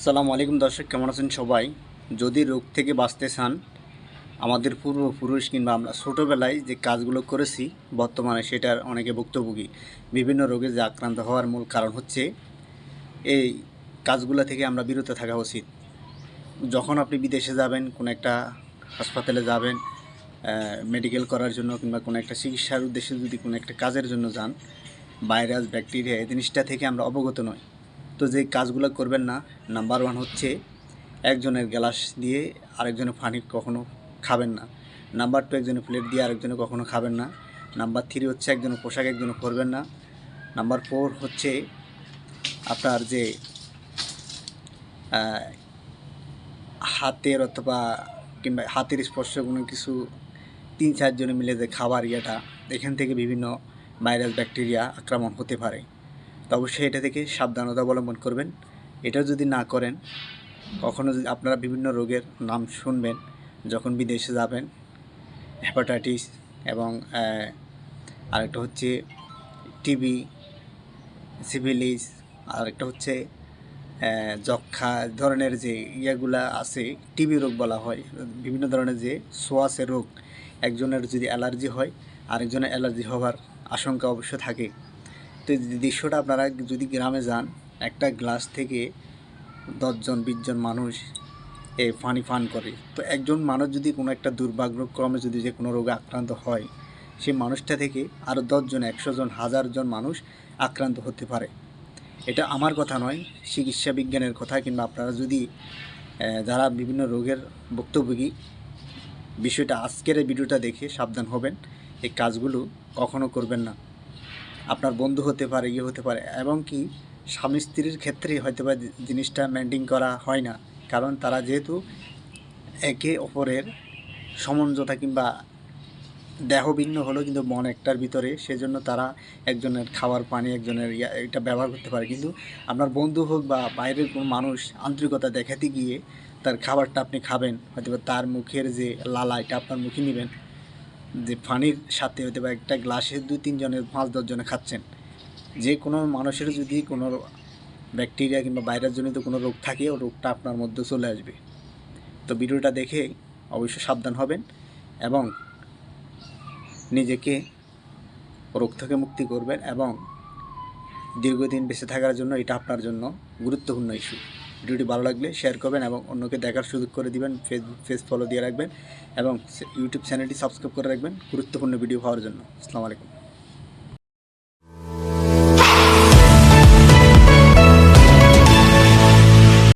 আসসালামু আলাইকুম দর্শক, কেমন আছেন সবাই? যদি রোগ থেকে বাঁচতে চান, আমাদের পূর্বপুরুষ কিংবা আমরা ছোটোবেলায় যে কাজগুলো করেছি, বর্তমানে সেটার অনেকে ভুক্তভোগী। বিভিন্ন রোগে যে আক্রান্ত হওয়ার মূল কারণ হচ্ছে, এই কাজগুলো থেকে আমরা বিরত থাকা উচিত। যখন আপনি বিদেশে যাবেন, কোনো একটা হাসপাতালে যাবেন মেডিকেল করার জন্য কিংবা কোনো একটা চিকিৎসার উদ্দেশ্যে যদি কোনো একটা কাজের জন্য যান, ভাইরাস, ব্যাকটেরিয়া, এই জিনিসটা থেকে আমরা অবগত নই। তো যে কাজগুলো করবেন না নাম্বার ওয়ান হচ্ছে একজনের গ্লাস দিয়ে আরেকজনের পানি কখনো খাবেন না। নাম্বার টু একজনের প্লেট দিয়ে আরেকজনে কখনো খাবেন না। নাম্বার থ্রি হচ্ছে একজনের পোশাক একজনে করবেন না। নাম্বার ফোর হচ্ছে আপনার যে হাতের অথবা কিংবা হাতের স্পর্শ কোনো কিছু তিন চারজনে মিলে যে খাবার ইয়েটা, এখান থেকে বিভিন্ন ভাইরাস ব্যাকটেরিয়া আক্রমণ হতে পারে। তো অবশ্যই এটা থেকে সাবধানতা অবলম্বন করবেন। এটা যদি না করেন, কখনো যদি আপনারা বিভিন্ন রোগের নাম শুনবেন, যখন বিদেশে যাবেন হেপাটাইটিস এবং আরেকটা হচ্ছে টিবি সিভিলিস আরেকটা হচ্ছে যক্ষা ধরনের যে ইয়েগুলা আছে টিবি রোগ বলা হয়, বিভিন্ন ধরনের যে সোয়াসের রোগ, একজনের যদি অ্যালার্জি হয়, আরেকজনের অ্যালার্জি হওয়ার আশঙ্কা অবশ্য থাকে। তো দৃশ্যটা আপনারা যদি গ্রামে যান, একটা গ্লাস থেকে দশজন, বিশজন মানুষ এ পানি পান করে। তো একজন মানুষ যদি কোনো একটা দুর্ভাগ্যক্রমে যদি যে কোনো রোগে আক্রান্ত হয়, সেই মানুষটা থেকে আরও দশজন একশো জন হাজার জন মানুষ আক্রান্ত হতে পারে। এটা আমার কথা নয়, চিকিৎসা বিজ্ঞানের কথা, কিংবা আপনারা যদি যারা বিভিন্ন রোগের ভুক্তভোগী, বিষয়টা আজকের এই ভিডিওটা দেখে সাবধান হবেন। এই কাজগুলো কখনো করবেন না। আপনার বন্ধু হতে পারে ইয়ে হতে পারে, এবং কি স্বামী স্ত্রীর ক্ষেত্রে হয়তো বা জিনিসটা মেনটেন করা হয় না। কারণ তারা যেহেতু একে অপরের সমঞ্জতা কিংবা দেহ ভিন্ন হলেও কিন্তু মন একটার ভিতরে, সেজন্য তারা একজনের খাবার পানি, একজনের এটা ব্যবহার করতে পারে। কিন্তু আপনার বন্ধু হোক বা বাইরের কোনো মানুষ আন্তরিকতা দেখাতে গিয়ে তার খাবারটা আপনি খাবেন হয়তো তার মুখের যে লালা, এটা আপনার মুখে নেবেন। যে পানির সাথে হয়তো বা একটা গ্লাসে দুই তিনজনের, পাঁচ দশজনে খাচ্ছেন। যে কোনো মানুষের যদি কোনো ব্যাকটেরিয়া কিংবা ভাইরাস জনিত কোনো রোগ থাকে, ও রোগটা আপনার মধ্যে চলে আসবে। তো ভিডিওটা দেখে অবশ্যই সাবধান হবেন এবং নিজেকে রোগ থেকে মুক্তি করবেন এবং দীর্ঘদিন বেঁচে থাকার জন্য এটা আপনার জন্য গুরুত্বপূর্ণ ইস্যু। ভিডিওটি ভালো লাগলে শেয়ার করবেন এবং অন্যকে দেখার সুযোগ করে দিবেন ফেসবুক পেজ ফলো দিয়ে রাখবেন এবং ইউটিউব চ্যানেলটি সাবস্ক্রাইব করে রাখবেন গুরুত্বপূর্ণ ভিডিও পাওয়ার জন্য। আসসালামু আলাইকুম।